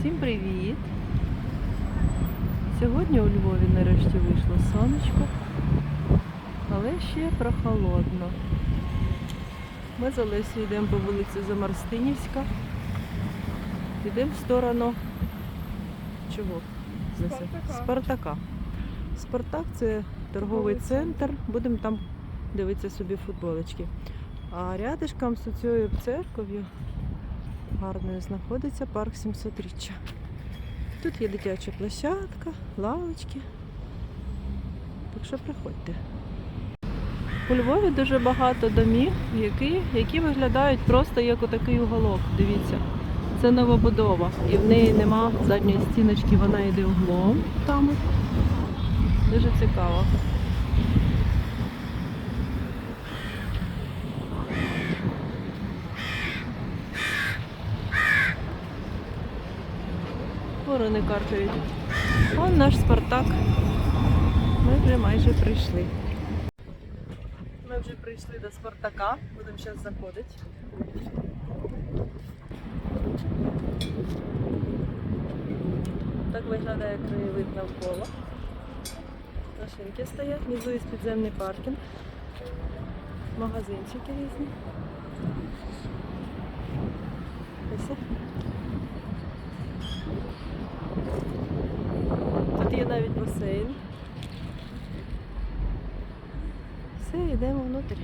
Всім привіт! Сьогодні у Львові нарешті вийшло сонечко, але ще прохолодно. Ми з Олесею йдемо по вулиці Замарстинівська. Йдемо в сторону чого? Спартака. Спартака. Спартак це торговий центр. Будемо там дивитися собі футболочки. А рядышком з цією церков'ю гарною знаходиться парк 700-річчя. Тут є дитяча площадка, лавочки. Так що приходьте. У Львові дуже багато домів, які, які виглядають просто як отакий уголок. Дивіться. Це новобудова. І в неї нема задньої стіночки, вона йде углом там. Дуже цікаво. Ворони каркають. Вон наш Спартак. Ми вже майже прийшли. Ми вже прийшли до Спартака. Будемо зараз заходити. Так виглядає краєвид навколо. Машинки стоять, внизу є підземний паркінг, магазинчики різні. навіть басейн. Все, йдемо внутрі.